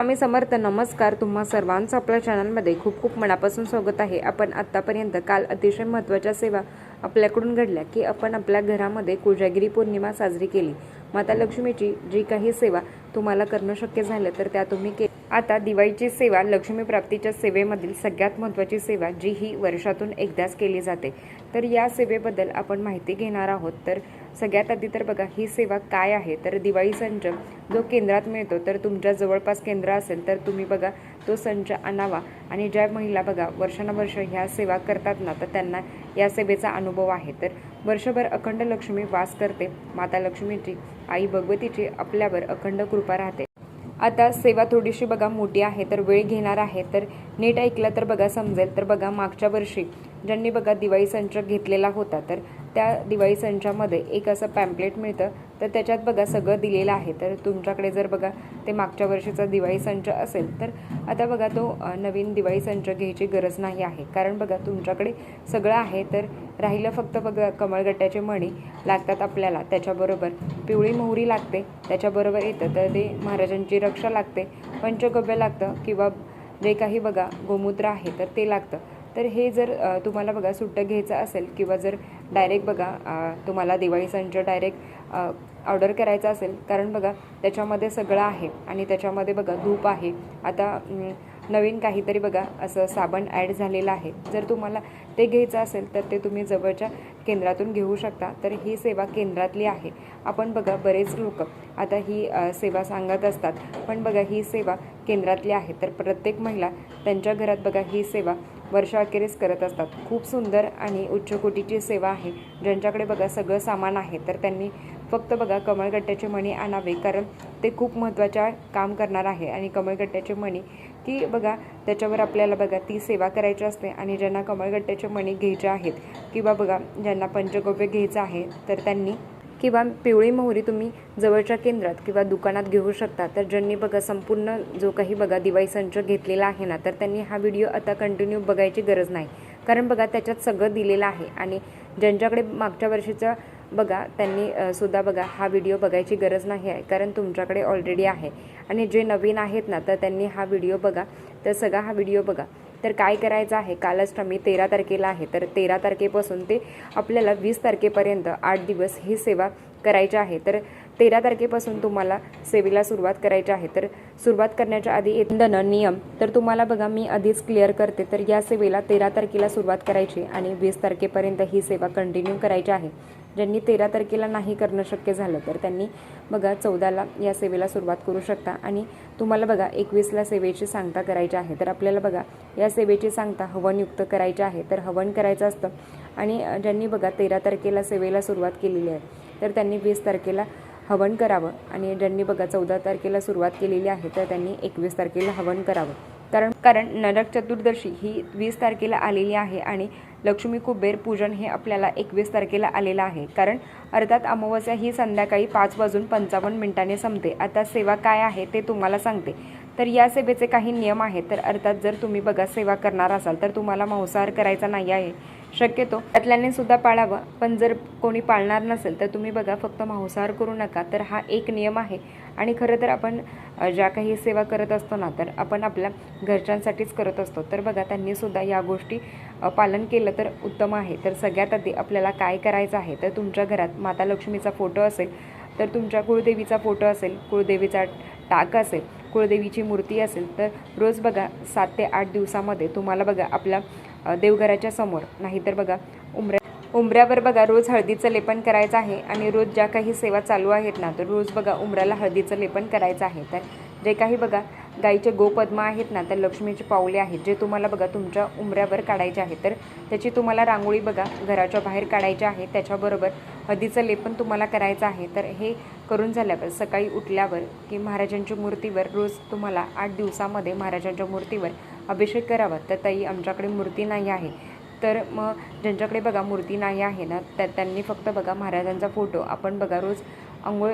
स्वामी समर्थ नमस्कार. तुम्हा सर्वांचं आपल्या चॅनलमध्ये खूप खूप मनापासून स्वागत आहे. आपण आत्तापर्यंत काल अतिशय महत्त्वाच्या सेवा आपल्याकडून घडल्या की आपण आपल्या घरामध्ये कोजागिरी पौर्णिमा साजरी केली. माता लक्ष्मीची जी काही सेवा तुम्हाला करणं शक्य झालं तर त्या तुम्ही के आता दिवाळीची सेवा लक्ष्मी प्राप्तीच्या सेवेमधील सगळ्यात महत्त्वाची सेवा जी ही वर्षातून एकदाच केली जाते. तर या सेवेबद्दल आपण माहिती घेणार आहोत. तर सगळ्यात आधी तर बघा ही सेवा काय आहे? तर दिवाळी संच जो केंद्रात मिळतो तर तुमच्या जवळपास केंद्र असेल तर तुम्ही बघा तो संच आणावा. आणि ज्या महिला बघा वर्षानुवर्ष ह्या सेवा करतात ना तर त्यांना या सेवेचा अनुभव आहे. तर वर्षभर अखंड लक्ष्मी वास करते. माता लक्ष्मीची आई भगवतीची आपल्यावर अखंड कृपा राहते. आता सेवा थोडीशी बघा मोठी आहे तर वेळ घेणार आहे. तर नीट ऐकलं तर बघा समजेल. तर बघा मागच्या वर्षी ज्यांनी बघा दिवाळी संच घेतलेला होता तर त्या दिवाळी संचामध्ये एक असं पॅम्पलेट मिळतं. तर त्याच्यात बघा सगळं दिलेलं आहे. तर तुमच्याकडे जर बघा ते मागच्या वर्षीचा दिवाळी संच असेल तर आता बघा तो नवीन दिवाळी संच घ्यायची गरज नाही आहे. कारण बघा तुमच्याकडे सगळं आहे तर राहिलं फक्त बघा कमळगट्ट्याचे मणी लागतात आपल्याला त्याच्याबरोबर. पिवळी मोहरी लागते त्याच्याबरोबर येतं. तर ते महाराजांची रक्षा लागते पंचगव्य लागतं किंवा जे काही बघा गोमूत्र आहे तर ते लागतं. तर हे जर तुम्हाला बघा सुट्टं घ्यायचं असेल किंवा जर डायरेक्ट बघा तुम्हाला दिवाळी संच डायरेक्ट ऑर्डर करायचा असेल कारण बघा त्याच्यामध्ये सगळं आहे आणि त्याच्यामध्ये बघा धूप आहे. आता नवीन काहीतरी बघा असं साबण ॲड झालेलं आहे. जर तुम्हाला ते घ्यायचं असेल तर ते तुम्ही जवळच्या केंद्रातून घेऊ शकता. तर ही सेवा केंद्रातली आहे. आपण बघा बरेच लोक आता ही सेवा सांगत असतात. पण बघा ही सेवा केंद्रातली आहे. तर प्रत्येक महिला त्यांच्या घरात बघा ही सेवा वर्षाअखेरीस करत असतात. खूप सुंदर आणि उच्च कोटीची सेवा आहे. ज्यांच्याकडे बघा सगळं सामान आहे तर त्यांनी फक्त बघा कमळगट्ट्याचे मणी आणावे कारण ते खूप महत्त्वाच्या काम करणार आहे. आणि कमळगट्ट्याचे मणी की बघा त्याच्यावर आपल्याला बघा ती सेवा करायची असते आणि ज्यांना कमळगट्ट्याचे मणी घ्यायचे आहेत किंवा बघा ज्यांना पंचगव्य घ्यायचं आहे तर त्यांनी किंवा पिवळी मोहरी तुम्ही जवळच्या केंद्रात किंवा दुकानात घेऊ शकता. तर ज्यांनी बघा संपूर्ण जो काही बघा दिवाळी संच घेतलेला आहे ना तर त्यांनी हा व्हिडिओ आता कंटिन्यू बघायची गरज नाही. कारण बघा त्याच्यात सगळं दिलेलं आहे. आणि ज्यांच्याकडे मागच्या वर्षीचं बघा त्यांनी सुद्धा बघा हा व्हिडिओ बघायची गरज नाही आहे कारण तुमच्याकडे ऑलरेडी आहे. आणि जे नवीन आहेत ना तर त्यांनी हा व्हिडिओ बघा. तर सगळा हा व्हिडिओ बघा. तर काय करायचं आहे? कालच मी तेरा तारखेला आहे. तर तेरा तारखेपासून ते आपल्याला वीस तारखेपर्यंत आठ दिवस ही सेवा करायची आहे. तर तेरा तारखेपासून तुम्हाला सेवेला सुरुवात करायची आहे. तर सुरुवात करण्याच्या आधी इंधन नियम. तर तुम्हाला बघा मी आधीच क्लिअर करते. तर या सेवेला तेरा तारखेला सुरुवात करायची आणि वीस तारखेपर्यंत ही सेवा कंटिन्यू करायची आहे. ज्यांनी तेरा तारखेला नाही करणं शक्य झालं तर त्यांनी बघा चौदाला या सेवेला सुरुवात करू शकता. आणि तुम्हाला बघा एकवीसला सेवेची सांगता करायची आहे तर आपल्याला बघा या सेवेची सांगता हवनयुक्त करायची आहे. तर हवन करायचं असतं. आणि ज्यांनी बघा तेरा तारखेला सेवेला सुरुवात केलेली आहे तर त्यांनी वीस तारखेला हवन करावं. आणि ज्यांनी बघा चौदा तारखेला सुरुवात केलेली आहे तर त्यांनी एकवीस तारखेला हवन करावं. कारण कारण नरक चतुर्दशी ही वीस तारखेला आलेली आहे आणि लक्ष्मी कुबेर पूजन हे आपल्याला एकवीस तारखेला आलेलं आहे. कारण अर्थात अमावस्या ही संध्याकाळी पाच वाजून पंचावन्न मिनिटाने संपते. आता सेवा काय आहे ते तुम्हाला सांगते. तर या सेवेचे काही नियम आहेत. तर अर्थात जर तुम्ही बघा सेवा करणार असाल तर तुम्हाला मांसाहार करायचा नाही आहे. शक्यतो त्यातल्याने सुद्धा पाळावं. पण जर कोणी पाळणार नसेल तर तुम्ही बघा फक्त मांसाहार करू नका. तर हा एक नियम आहे. आणि खरं तर आपण ज्या काही सेवा करत असतो ना तर आपण आपल्या घरच्यांसाठीच करत असतो. तर बघा त्यांनी सुद्धा या गोष्टी पालन केलं तर उत्तम आहे. तर सगळ्यात आधी आपल्याला काय करायचं आहे? तर तुमच्या घरात माता लक्ष्मीचा फोटो असेल तर तुमच्या कुळदेवीचा फोटो असेल कुळदेवीचा टाक असेल कुळदेवीची मूर्ती असेल तर रोज बघा सात ते आठ दिवसामध्ये तुम्हाला बघा आपल्या देवघराच्या समोर. नाहीतर बघा उमऱ्या उंबऱ्यावर बघा रोज हळदीचं लेपन करायचं आहे आणि रोज ज्या काही सेवा चालू आहेत ना तर रोज बघा उंबऱ्याला हळदीचं लेपन करायचं आहे. तर जे काही बघा गाईचे गोपद्म आहेत ना तर लक्ष्मीचे पावले आहेत जे तुम्हाला बघा तुमच्या उंबऱ्यावर काढायचे आहे तर त्याची तुम्हाला रांगोळी बघा घराच्या बाहेर काढायची आहे त्याच्याबरोबर हळदीचं लेपन तुम्हाला करायचं आहे. तर हे करून झाल्यावर सकाळी उठल्यावर की महाराजांच्या मूर्तीवर रोज तुम्हाला आठ दिवसामध्ये महाराजांच्या मूर्तीवर अभिषेक करावा. तर ताई आमच्याकडे मूर्ती नाही आहे. तर मग ज्यांच्याकडे बघा मूर्ती नाही आहे ना त्या त्यांनी फक्त बघा महाराजांचा फोटो. आपण बघा रोज आंघोळ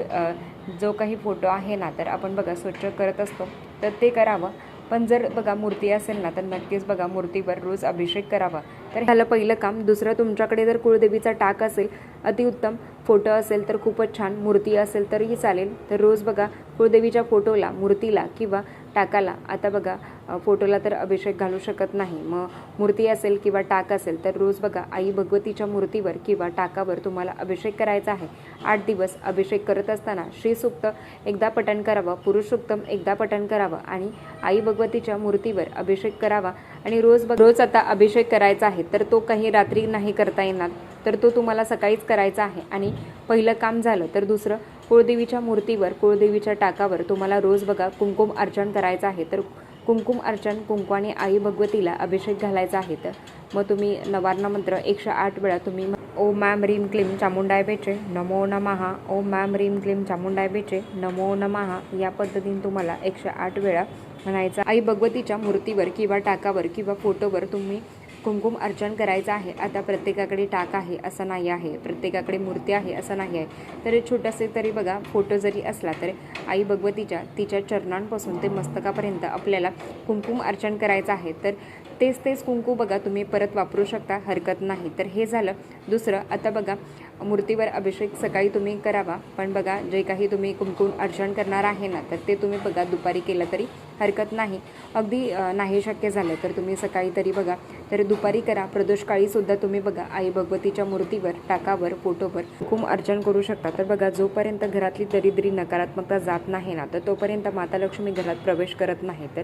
जो काही फोटो आहे ना तर आपण बघा स्वच्छ करत असतो. तर ते करावं. पण जर बघा मूर्ती असेल ना तर नक्कीच बघा मूर्तीवर रोज अभिषेक करावा. तर झालं पहिलं काम दुसरं तुमच्याकडे जर कुळदेवीचा टाक असेल अतिउत्तम फोटो असेल तर खूपच छान. मूर्ती असेल तरीही चालेल. तर रोज बघा कुळदेवीच्या फोटोला मूर्तीला किंवा टाकाला आता बघा फोटोला तर अभिषेक घालू शकत नाही. मग मूर्ती असेल किंवा टाक असेल तर रोज बघा आई भगवतीच्या मूर्तीवर किंवा टाकावर तुम्हाला अभिषेक करायचा आहे. आठ दिवस अभिषेक करत असताना श्रीसुक्त एकदा पठण करावं पुरुषसुक्तम एकदा पठण करावं आणि आई भगवतीच्या मूर्तीवर अभिषेक करावा. आणि रोज बघ रोज आता अभिषेक करायचा आहे तर तो काही रात्री नाही करता येणार तर तो तुम्हाला सकाळीच करायचा आहे. आणि पहिलं काम झालं तर दुसरं कुळदेवीच्या मूर्तीवर कुळदेवीच्या टाकावर तुम्हाला रोज बघा कुंकुम अर्चन करायचं आहे. तर कुंकुम अर्चन कुंकवाने आई भगवतीला अभिषेक घालायचा आहे. तर मग तुम्ही नवारणा मंत्र एकशे आठ वेळा तुम्ही ओम मॅम रीम क्लीम चामुंडाय बेचे नमो नमहा ओम मॅम रीम क्लीम चामुंडाय बेचे नमो नमहा या पद्धतीने तुम्हाला एकशे आठ वेळा म्हणायचं. आई भगवतीच्या मूर्तीवर किंवा टाकावर किंवा फोटोवर तुम्ही कुंकुम अर्चन करायचं आहे. आता प्रत्येकाकडे टाक आहे असं नाही आहे. प्रत्येकाकडे मूर्ती आहे असं नाही आहे. तरी छोटंसे तरी बघा फोटो जरी असला तरी आई भगवतीच्या तिच्या चरणांपासून ते मस्तकापर्यंत आपल्याला कुंकुम अर्चन करायचं आहे. तर तेच तेच कुंकू बघा तुम्ही परत वापरू शकता हरकत नाही. तर हे झालं. दुसरं आता बघा मूर्तीवर अभिषेक सकाळी तुम्ही करावा पण बघा जे काही तुम्ही कुंकू अर्चन करणार आहे ना तर ते तुम्ही बघा दुपारी केलं तरी हरकत नाही. अगदी नाही शक्य झालं तर तुम्ही सकाळी तरी बघा. तर दुपारी करा. प्रदोषकाळीसुद्धा तुम्ही बघा आई भगवतीच्या मूर्तीवर टाकावर फोटोवर कुंकुम अर्चन करू शकता. तर बघा जोपर्यंत घरातली दरिद्री नकारात्मकता जात नाही ना तर तोपर्यंत माता लक्ष्मी घरात प्रवेश करत नाही. तर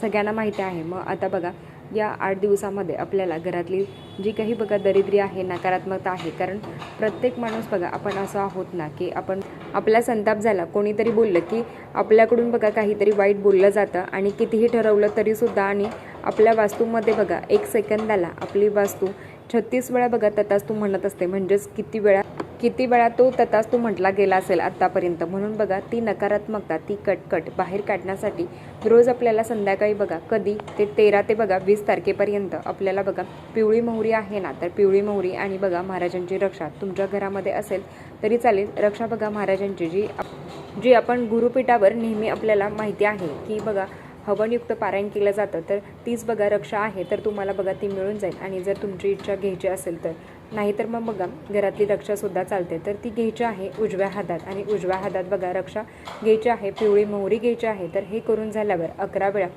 सगळ्यांना माहिती आहे. मग आता बघा या आठ दिवसामध्ये आपल्याला घरातली जी काही बघा दरिद्री आहे नकारात्मकता आहे कारण प्रत्येक माणूस बघा आपण असं आहोत ना की आपण आपला संताप झाला कोणीतरी बोललं की आपल्याकडून बघा काहीतरी वाईट बोललं जातं आणि कितीही ठरवलं तरीसुद्धा आणि आपल्या वास्तूमध्ये बघा एक सेकंदाला आपली वास्तू छत्तीस वेळा बघा तथास्तू म्हणत असते. म्हणजेच किती वेळा किती वेळा तो तथास्तू म्हटला गेला असेल आत्तापर्यंत म्हणून बघा ती नकारात्मकता ती कटकट बाहेर काढण्यासाठी रोज आपल्याला संध्याकाळी बघा कधी? ते तेरा ते बघा वीस तारखेपर्यंत आपल्याला बघा पिवळी मोहरी आहे ना तर पिवळी मोहरी आणि बघा महाराजांची रक्षा तुमच्या घरामध्ये असेल तरी चालेल. रक्षा बघा महाराजांची जी आप- जी आपण गुरुपीठावर नेहमी आपल्याला माहिती आहे की बघा हवनयुक्त पारायण केलं जातं तर तीच बघा रक्षा आहे तर तुम्हाला बघा ती मिळून जाईल. आणि जर तुमची इच्छा घ्यायची असेल तर. नाहीतर मग बघा घरातली रक्षासुद्धा चालते. तर ती घ्यायची आहे उजव्या हातात. आणि उजव्या हातात बघा रक्षा घ्यायची आहे पिवळी मोहरी घ्यायची आहे. तर हे करून झाल्यावर अकरा वेळा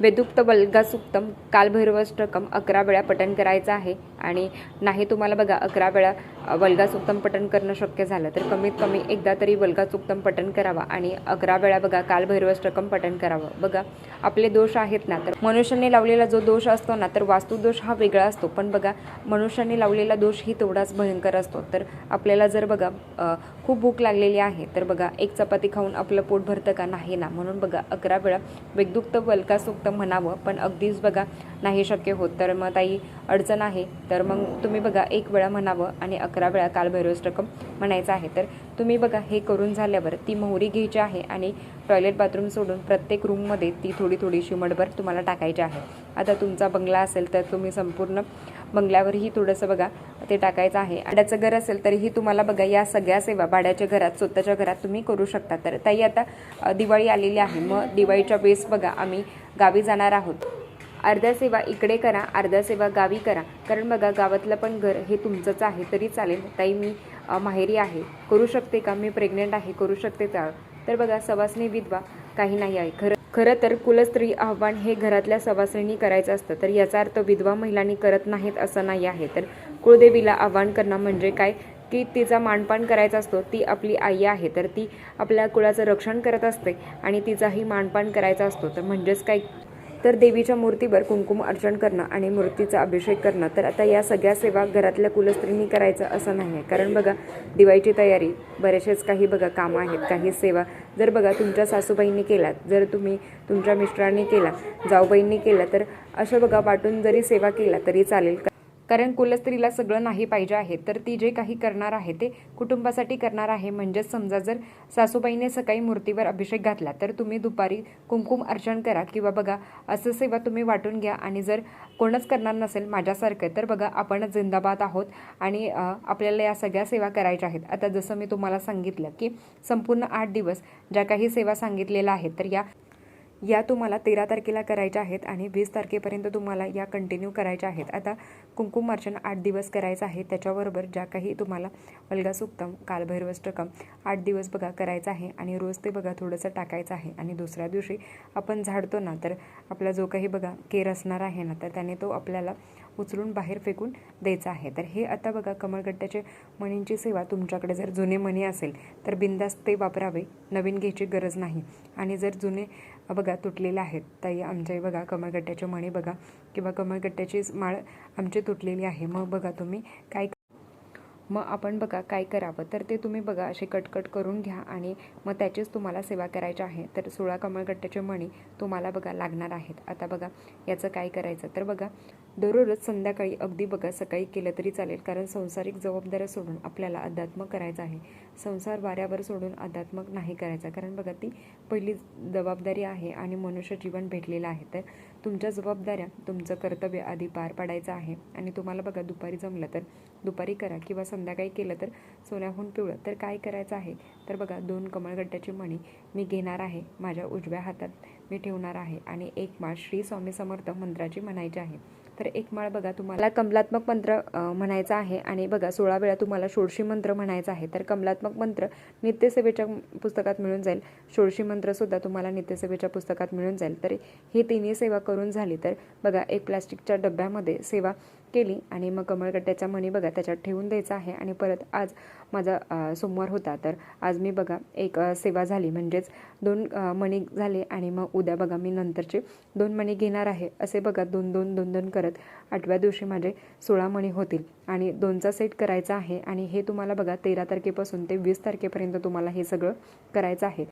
वेदुक्त वल्गासुक्तम कालभैरवष्टकम अकरा वेळा पठण करायचं आहे. आणि नाही तुम्हाला बघा अकरा वेळा अ, वल्गासुक्तम पठण करणं शक्य झालं तर कमीत कमी एकदा तरी वल्गासुक्तम पठण करावा आणि अकरा वेळा बघा कालभैरवाष्टकम पठण करावं. बघा आपले दोष आहेत ना तर मनुष्याने लावलेला जो दोष असतो ना तर वास्तुदोष हा वेगळा असतो. पण बघा मनुष्याने लावलेला दोष ही तेवढाच भयंकर असतो. तर आपल्याला जर बघा खूप भूक लागलेली आहे तर बघा एक चपाती खाऊन आपलं पोट भरतं का? नाही ना. म्हणून बघा अकरा वेळा वेगदुक्त वल्कासुक्त म्हणावं पण अगदीच बघा नाही शक्य होत. तर मग ताई अडचण आहे. तर मग तुम्ही बघा एक वेळा म्हणावं आणि अकरा वेळा कालभैरवष्टकम म्हणायचं आहे. तर तुम्ही बघा हे करून झाल्यावर ती मोहरी घ्यायची आहे आणि टॉयलेट बाथरूम सोडून प्रत्येक रूममध्ये ती थोडी थोडी शिमटभर तुम्हाला टाकायची आहे. आता तुमचा बंगला असेल तर तुम्ही संपूर्ण बंगल्यावरही थोडंसं बघा ते टाकायचं आहे. भाड्याचं घर असेल तरीही तुम्हाला बघा या सगळ्या सेवा भाड्याच्या घरात स्वतःच्या घरात तुम्ही करू शकता. तर ताई आता दिवाळी आलेली आहे. मग दिवाळीच्या बेस बघा आम्ही गावी जाणार आहोत. अर्ध्या सेवा इकडे करा अर्ध्या सेवा गावी करा. कारण बघा गावातलं पण घर हे तुमचंच आहे तरी चालेल. ताई मी माहेरी आहे. करू शकते का? मी प्रेग्नेंट आहे करू शकते का? तर बघा सवासणी विधवा काही नाही आहे. खरं खरं तर कुलस्त्री आव्हान हे घरातल्या सवासणींनी करायचं असतं. तर याचा अर्थ विधवा महिलांनी करत नाहीत असं नाही आहे. तर कुळदेवीला आव्हान करणं म्हणजे काय? की तिचा मानपान करायचा असतो ती आपली आई आहे. तर ती आपल्या कुळाचं रक्षण करत असते आणि तिचाही मानपान करायचा असतो. तर म्हणजेच काय? तर देवीच्या मूर्तीवर कुंकुम अर्चन करणं आणि मूर्तीचा अभिषेक करणं. तर आता या सगळ्या सेवा घरातल्या कुलस्त्रींनी करायचं असं नाही आहे कारण बघा दिवाळीची तयारी बरेचसेच काही बघा कामं आहेत काही सेवा. जर बघा तुमच्या सासूबाईंनी केलात जर तुम्ही तुमच्या मिस्टरांनी केला जाऊबाईंनी केला तर अशा बघा वाटून जरी सेवा केला तरी चालेल. कारण कुलस्त्रीला सगळं नाही पाहिजे आहे तर ती जे काही करणार आहे ते कुटुंबासाठी करणार आहे. म्हणजेच समजा जर सासूबाईने सकाळी मूर्तीवर अभिषेक घातला तर तुम्ही दुपारी कुंकुम अर्चन करा किंवा बघा असं सेवा तुम्ही वाटून घ्या. आणि जर कोणच करणार नसेल माझ्यासारखं तर बघा आपणच जिंदाबाद आहोत आणि आपल्याला या सगळ्या सेवा करायच्या आहेत. आता जसं मी तुम्हाला सांगितलं की संपूर्ण आठ दिवस ज्या काही सेवा सांगितलेल्या आहेत तर या या तुम्हाला तेरा तारखेला करायच्या आहेत आणि वीस तारखेपर्यंत तुम्हाला या कंटिन्यू करायच्या आहेत. आता कुंकुमार्चन आठ दिवस करायचं आहे. त्याच्याबरोबर ज्या काही तुम्हाला वल्गासुक्तम कालभैरवष्टकम आठ दिवस बघा करायचं आहे आणि रोज ते बघा थोडंसं टाकायचं आहे. आणि दुसऱ्या दिवशी आपण झाडतो ना तर आपला जो काही बघा केर असणार आहे ना तर त्याने तो आपल्याला उचलून बाहेर फेकून द्यायचं आहे. तर हे आता बघा कमळगट्ट्याचे मणींची सेवा तुमच्याकडे जर जुने मणी असेल तर बिंदास्त ते वापरावे. नवीन घ्यायची गरज नाही. आणि जर जुने बघा तुटलेले आहेत ताई आमच्या बघा कमळगट्ट्याचे मणी बघा किंवा कमळगट्ट्याची माळ आमची तुटलेली आहे. मग बघा तुम्ही काय मग आपण बघा काय करावं. तर ते तुम्ही बघा असे कटकट करून घ्या आणि मग त्याचीच तुम्हाला सेवा करायची आहे. तर सोळा कमळगट्ट्याचे मणी तुम्हाला बघा लागणार आहेत. आता बघा याचं काय करायचं? तर बघा दररोज संध्याकाळी अगदी बघा सकाळी केलं तरी चालेल कारण संसारिक जबाबदाऱ्या सोडून आपल्याला अध्यात्मक करायचं आहे. संसार वाऱ्यावर सोडून अध्यात्मक नाही करायचा कारण बघा ती पहिली जबाबदारी आहे आणि मनुष्य जीवन भेटलेलं आहे. तर तुमच्या जबाबदाऱ्या तुमचं कर्तव्य आधी पार पाडायचं आहे. आणि तुम्हाला बघा दुपारी जमलं तर दुपारी करा किंवा संध्याकाळी केलं तर सोन्याहून पिवळं. तर काय करायचं आहे? तर बघा दोन कमळगट्ट्याची मणी मी घेणार आहे माझ्या उजव्या हातात मी ठेवणार आहे. आणि एक माळ श्री स्वामी समर्थ मंत्राची म्हणायची आहे. तर एक माळ बघा तुम्हाला कमलात्मक मंत्र म्हणायचा आहे आणि बघा सोळा वेळा तुम्हाला षोडशी मंत्र म्हणायचा आहे. तर कमलात्मक मंत्र नित्यसेवेच्या पुस्तकात मिळून जाईल. षोडशी मंत्रसुद्धा तुम्हाला नित्यसेवेच्या पुस्तकात मिळून जाईल. तर ही तिन्ही सेवा करून झाली. तर बघा एक प्लास्टिकच्या डब्यामध्ये सेवा केली आणि मग कमळगट्ट्याचा मणी बघा त्याच्यात ठेवून द्यायचा आहे आणि परत आज माझा सोमवार होता. तर आज मी बघा एक सेवा झाली. म्हणजेच दोन मणी झाले आणि मग उद्या बघा मी नंतरचे दोन मणी घेणार आहे. असे बघा दोन दोन दोन दोन करत आठव्या दिवशी माझे सोळा मणी होतील. आणि दोनचा सेट करायचा आहे आणि हे तुम्हाला बघा तेरा तारखेपासून ते वीस तारखेपर्यंत तुम्हाला हे सगळं करायचं आहे.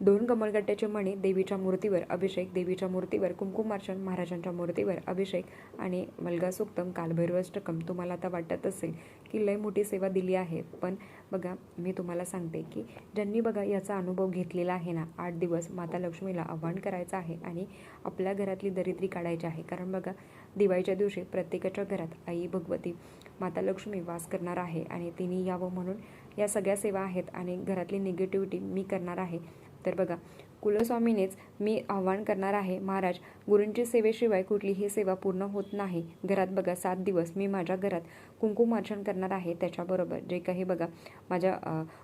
दोन कमलगट्ट्याचे मणी देवीच्या मूर्तीवर अभिषेक देवीच्या मूर्तीवर कुंकुमार्चन महाराजांच्या मूर्तीवर अभिषेक आणि मलगासोक्तम कालभैरवाष्टकम तुम्हाला आता वाटत असेल की लय मोठी सेवा दिली आहे पण बघा मी तुम्हाला सांगते की ज्यांनी बघा याचा अनुभव घेतलेला आहे ना आठ दिवस माता लक्ष्मीला आव्हान करायचं आहे आणि आपल्या घरातली दरिद्री काढायची आहे. कारण बघा दिवाळीच्या दिवशी प्रत्येकाच्या घरात आई भगवती माता लक्ष्मी वास करणार आहे आणि तिने यावं म्हणून या सगळ्या सेवा आहेत आणि घरातली निगेटिव्हिटी मी करणार आहे. तर बघा कुलस्वामीनेच मी आव्हान करणार आहे. महाराज गुरूंची सेवेशिवाय कुठलीही सेवा पूर्ण होत नाही. घरात बघा सात दिवस मी माझ्या घरात कुंकुमार्चन करणार आहे. त्याच्याबरोबर जे काही बघा माझ्या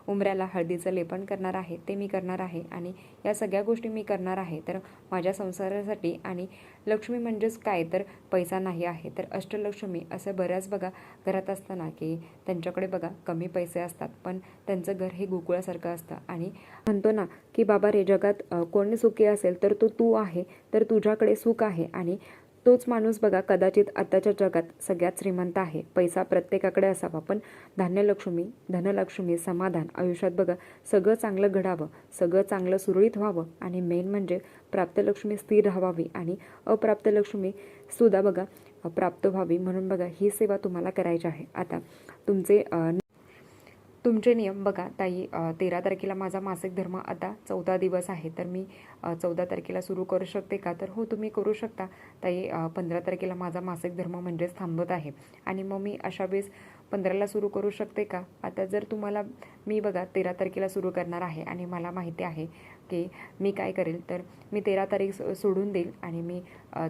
उमऱ्याला उंबऱ्याला हळदीचं लेपन करणार आहे ते मी करणार आहे. आणि या सगळ्या गोष्टी मी करणार आहे. तर माझ्या संसारासाठी आणि लक्ष्मी म्हणजेच काय? तर पैसा नाही आहे. तर अष्टलक्ष्मी असं बऱ्याच बघा घरात असताना की त्यांच्याकडे बघा कमी पैसे असतात. पण त्यांचं घर हे गोकुळासारखं असतं. आणि म्हणतो ना की बाबा रे जगात कोणी सुखी असेल तर तो तू आहे तर तुझ्याकडे सुख आहे. आणि तोच माणूस बघा कदाचित आताच्या जगात सगळ्यात श्रीमंत आहे. पैसा प्रत्येकाकडे असावा पण धान्यलक्ष्मी धनलक्ष्मी समाधान आयुष्यात बघा सगळं चांगलं घडावं सगळं चांगलं सुरळीत व्हावं. आणि मेन म्हणजे प्राप्तलक्ष्मी स्थिर राहावी. आणि अप्राप्त लक्ष्मी सुद्धा बघा प्राप्त व्हावी. म्हणून बघा ही सेवा तुम्हाला करायची आहे. आता तुमचे तुमचे नियम बघा ताई. तेरा तारखेला माझा मासिक धर्म आता चौदा दिवस आहे. तर मी चौदा तारखेला सुरू करू शकते का? तर हो तुम्ही करू शकता. ताई पंधरा तारखेला माझा मासिक धर्म म्हणजेच थांबत आहे. आणि मग मी अशा वेळेस पंधराला सुरू करू शकते का? आता जर तुम्हाला मी बघा तेरा तारखेला सुरू करणार आहे आणि मला माहिती आहे की मी काय करेल तर मी तेरा तारीख सोडून देईल आणि मी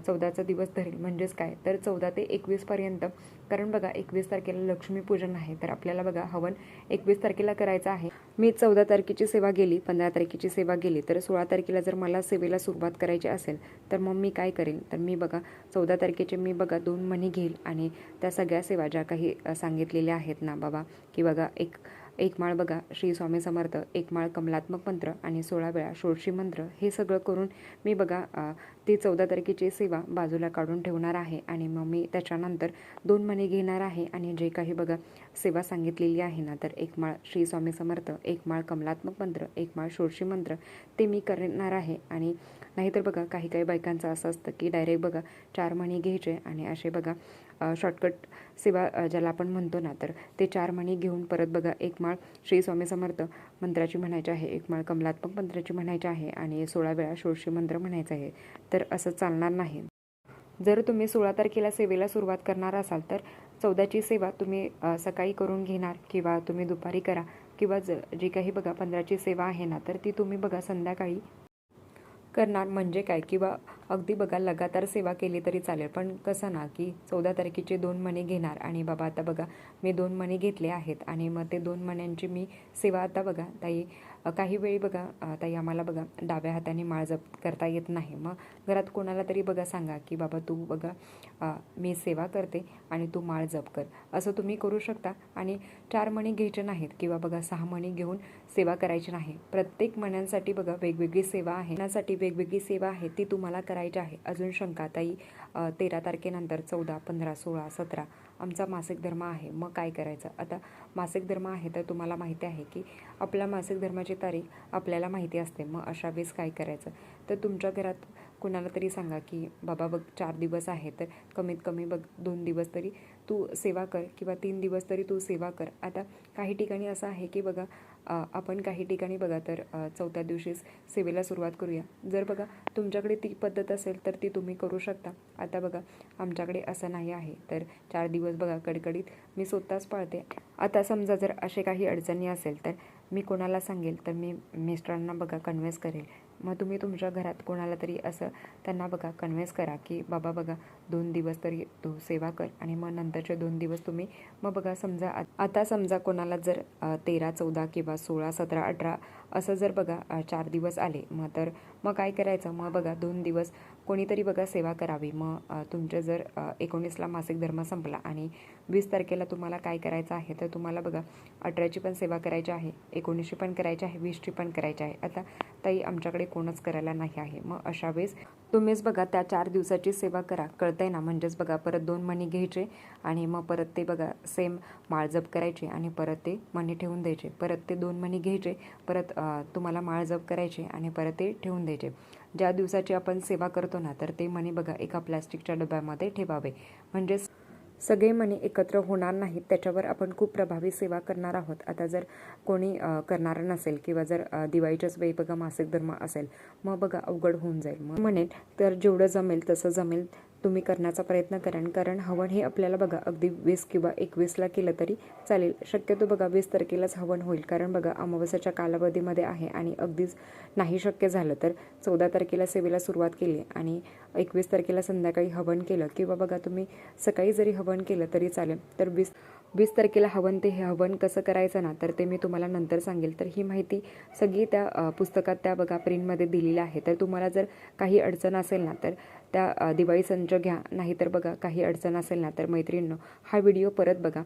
चौदाचा दिवस धरेल. म्हणजेच काय? तर चौदा ते एकवीसपर्यंत कारण बघा एकवीस तारखेला लक्ष्मीपूजन आहे. तर आपल्याला बघा हवन एकवीस तारखेला करायचं आहे. मी चौदा तारखेची सेवा गेली पंधरा तारखेची सेवा गेली तर सोळा तारखेला जर मला सेवेला सुरुवात करायची असेल तर मग मी काय करेल? तर मी बघा चौदा तारखेचे मी बघा दोन मणी घेईल आणि त्या सगळ्या सेवा ज्या काही सांगितलेल्या आहेत ना बाबा की बघा एक एक माळ बघा श्री स्वामी समर्थ एक माळ कमलात्मक मंत्र आणि सोळा वेळा षोडशी मंत्र हे सगळं करून मी बघा ती चौदा तारखेची सेवा बाजूला काढून ठेवणार आहे आणि मग मी त्याच्यानंतर दोन मणी घेणार आहे आणि जे काही बघा सेवा सांगितलेली आहे ना तर एक माळ श्री स्वामी समर्थ एक माळ कमलात्मक मंत्र एक माळ षोडशी मंत्र ते मी करणार आहे. आणि नाहीतर बघा काही काही बायकांचं असं असतं की डायरेक्ट बघा चार मणी घ्यायचे आणि असे बघा शॉर्टकट सेवा ज्याला आपण म्हणतो ना तर ते चार मणी घेऊन परत बघा. एक माळ श्री स्वामी समर्थ मंत्राची म्हणायची आहे एक माळ कमलात्मक मंत्राची म्हणायची आहे आणि सोळा वेळा षोडशी मंत्र म्हणायचं आहे. तर असं चालणार नाही. जर तुम्ही सोळा तारखेला सेवेला सुरुवात करणार असाल तर चौदाची सेवा तुम्ही सकाळी करून घेणार किंवा तुम्ही दुपारी करा किंवा ज जी काही बघा पंधराची सेवा आहे ना तर ती तुम्ही बघा संध्याकाळी करणार. म्हणजे काय? किंवा अगदी बघा लगातार सेवा केली तरी चालेल. पण कसं ना की चौदा तारखेचे दोन मणे घेणार. आणि बाबा आता बघा मी दोन मणे घेतले आहेत. आणि मग ते दोन मण्यांची मी सेवा आता बघा ताई काही वेळी बघा ताई आम्हाला बघा डाव्या हाताने माळ जप करता येत नाही. मग घरात कोणाला तरी बघा सांगा की बाबा तू बघा मी सेवा करते आणि तू माळ जप कर. असं तुम्ही करू शकता. आणि चार मणी घ्यायचे नाहीत किंवा बघा सहा मणी घेऊन सेवा करायची नाही. प्रत्येक महिन्यांसाठी बघा वेगवेगळी सेवा आहे. त्यासाठी वेगवेगळी सेवा आहे ती तुम्हाला करायची आहे. अजून शंका ताई तेरा तारखेनंतर चौदा पंधरा सोळा सतरा आमचा मासिक धर्म आहे. मग काय करायचं? आता मासिक धर्म आहे तर तुम्हाला माहिती आहे की आपला मासिक धर्माची तारीख आपल्याला माहिती असते. मग अशा वेळेस काय करायचं? तर तुमच्या घरात कुणाला तरी सांगा की बाबा बघ चार दिवस आहे तर कमीत कमी बघ दोन दिवस तरी तू सेवा कर किंवा तीन दिवस तरी तू सेवा कर. आता काही ठिकाणी असं आहे की बघा आपण काही ठिकाणी बघा तर चौथ्या दिवशीच सेवेला सुरुवात करूया. जर बघा तुमच्याकडे ती पद्धत असेल तर ती तुम्ही करू शकता. आता बघा आमच्याकडे असं नाही आहे. तर चार दिवस बघा कडकडीत मी स्वतःच पाळते. आता समजा जर असे काही अडचणी असेल तर मी कोणाला सांगेल? तर मी मिस्टरांना बघा कन्व्हेन्स करेल. मग तुम्ही तुमच्या घरात कोणाला तरी असं त्यांना बघा कन्व्हेन्स करा की बाबा बघा दोन दिवस तरी तू सेवा कर आणि मग नंतरचे दोन दिवस तुम्ही मग बघा समजा आ- आता समजा कोणाला जर तेरा चौदा किंवा सोळा सतरा अठरा असं जर बघा चार दिवस आले मग तर मग काय करायचं? मग बघा दोन दिवस कोणीतरी बघा सेवा करावी. मग तुमचं जर एकोणीसला मासिक धर्म संपला आणि वीस तारखेला तुम्हाला काय करायचं आहे? तर तुम्हाला बघा अठराची पण सेवा करायची आहे एकोणीसची पण करायची आहे वीसची पण करायची आहे. आता ताई आमच्याकडे कोणच करायला नाही आहे. मग अशा वेळेस तुम्हीच बघा त्या चार दिवसाची सेवा करा. कळतंय ना? म्हणजेच बघा परत दोन मणी घ्यायचे आणि मग परत ते बघा सेम माळजप करायचे आणि परत ते मणी ठेवून द्यायचे. परत ते दोन मणी घ्यायचे परत तुम्हाला तुम्हाला माळजप करायचे आणि परत ते ठेवून द्यायचे. ज्या दिवसाची आपण सेवा करतो ना तर ते मणी बघा एका प्लॅस्टिकच्या डब्यामध्ये ठेवावे. म्हणजे सगळे मणी एकत्र होणार नाहीत त्याच्यावर आपण खूप प्रभावी सेवा करणार आहोत. आता जर कोणी करणारं नसेल किंवा जर दिवाळीच्याच वेळी बघा मासिक धर्म असेल मग बघा अवघड होऊन जाईल. मग म्हणेल तर जेवढं जमेल तसं जमेल. तुम्ही करण्याचा प्रयत्न कराल कारण हवन हे आपल्याला बघा अगदी वीस किंवा एकवीसला केलं तरी चालेल. शक्यतो बघा वीस तारखेलाच हवन होईल. कारण बघा अमावस्याच्या कालावधीमध्ये आहे आणि अगदीच नाही शक्य झालं तर चौदा तारखेला सेवेला सुरुवात केली आणि एकवीस तारखेला संध्याकाळी हवन केलं. किंवा बघा तुम्ही सकाळी जरी हवन केलं तरी चालेल. तर वीस वीस तारखेला हवन ते हे हवन कसं करायचं ना तर ते मी तुम्हाला नंतर सांगेल. तर ही माहिती सगळी त्या पुस्तकात त्या बघा प्रिंटमध्ये दिलेली आहे. तर तुम्हाला जर काही अडचण असेल ना तर त्या दिवाळी संच घ्या. नाहीतर बघा काही अडचण असेल ना तर मैत्रिणींनो हा व्हिडिओ परत बघा.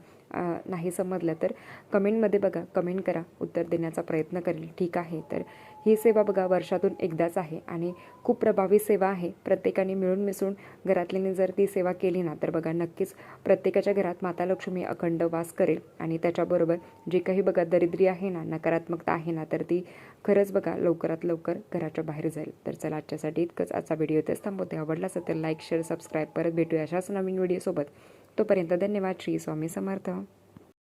नाही समजलं तर कमेंटमध्ये बघा कमेंट करा. उत्तर देण्याचा प्रयत्न करेल. ठीक आहे? तर ही सेवा बघा वर्षातून एकदाच आहे आणि खूप प्रभावी सेवा आहे. प्रत्येकाने मिळून मिसळून घरातल्याने जर ती सेवा केली ना तर बघा नक्कीच प्रत्येकाच्या घरात माता लक्ष्मी अखंड वास करेल. आणि त्याच्याबरोबर जे काही बघा दरिद्री आहे ना नकारात्मकता आहे ना तर ती खरंच बघा लवकरात लवकर घराच्या बाहेर जाईल. तर चला आजच्यासाठी इतकंच. आजचा व्हिडिओ इथेच थांबवते. आवडला असेल तर लाईक शेअर सबस्क्राईब. परत भेटूया अशाच नवीन व्हिडिओसोबत. तोपर्यंत धन्यवाद. श्री स्वामी समर्थ.